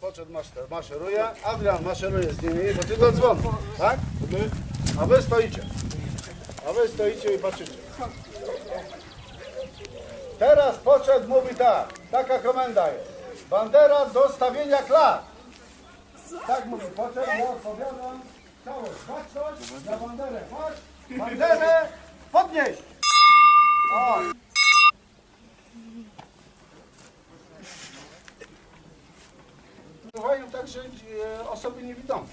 poczet master, maszeruje. Adrian maszeruje z nimi, bo ty do dzwonu, tak? A wy stoicie. A wy stoicie i patrzycie. Teraz poczet mówi tak, taka komenda jest. Bandera do stawienia klat. Tak mówi poczet, ja odpowiadam. Całość, baczność, na banderę, patrz. Banderę podnieść. O. Pływają także osoby niewidome.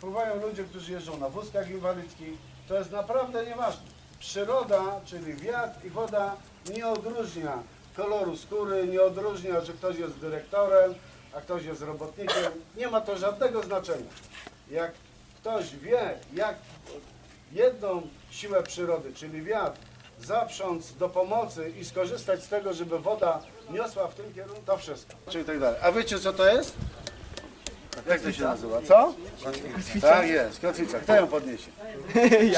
Pływają ludzie, którzy jeżdżą na wózkach inwalidzkich. To jest naprawdę nieważne. Przyroda, czyli wiatr i woda nie odróżnia koloru skóry, nie odróżnia, że ktoś jest dyrektorem, a ktoś jest robotnikiem. Nie ma to żadnego znaczenia. Jak ktoś wie, jak jedną siłę przyrody, czyli wiatr, zaprząc do pomocy i skorzystać z tego, żeby woda niosła w tym kierunku, to wszystko. Czyli tak dalej. A wiecie co to jest? Jak to się nazywa? Co? Kotwica. Tak jest, kotwica. Kto ją podniesie?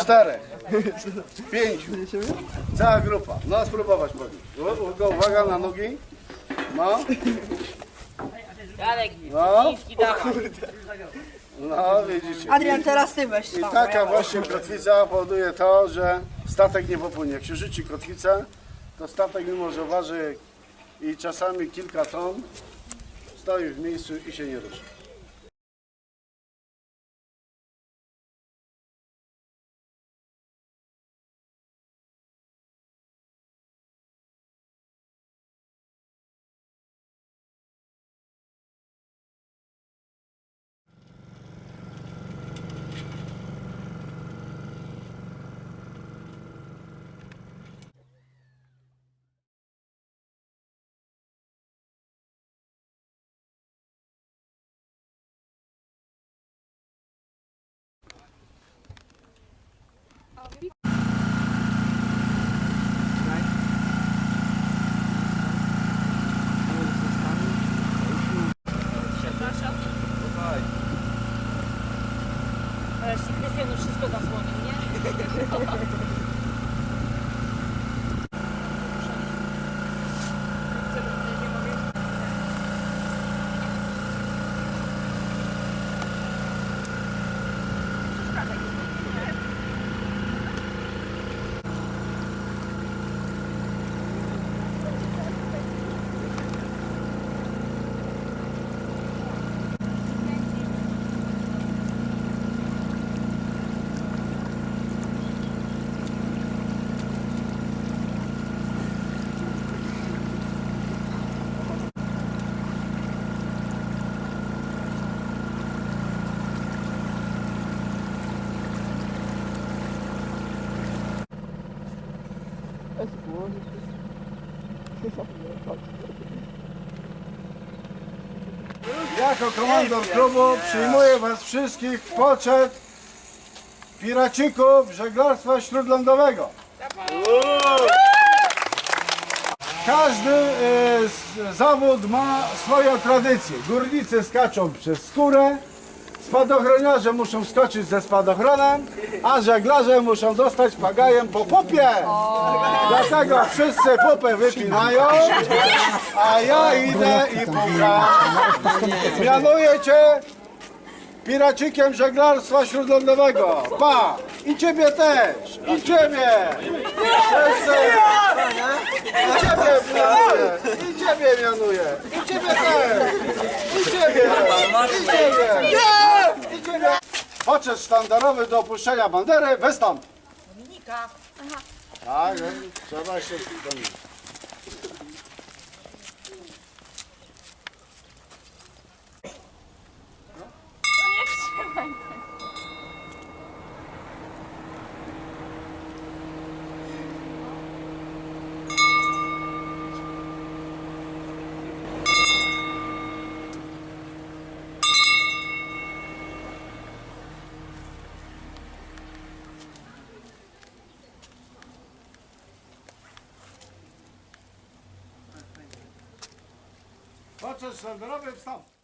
Czterech. Pięciu. Cała grupa. No spróbować podnieść. Uwaga, uwaga na nogi. No, Jarek, no, no widzicie. Adrian, teraz ty weź. I taka właśnie kotwica powoduje to, że statek nie popłynie. Jak się rzuci kotwicę, to statek mimo, że waży i czasami kilka ton, stoi w miejscu i się nie rusza. Jako komandor klubu przyjmuję Was wszystkich w poczet piracików żeglarstwa śródlądowego. Każdy e, zawód ma swoją tradycję. Górnicy skaczą przez skórę, spadochroniarze muszą skoczyć ze spadochronem, a żeglarze muszą dostać pagajem po pupie. Dlatego wszyscy pupę wypinają, a ja idę i pukam. Mianuję cię piracikiem żeglarstwa śródlądowego. Pa! I ciebie też! I ciebie! Wszyscy! I ciebie mianuję! I ciebie mianuję! I ciebie też! I ciebie! I ciebie! Poczet sztandarowy do opuszczenia bandery, wystąp! Dominika. Tak, no, trzeba się... Poczet sztandarowy, wstąp!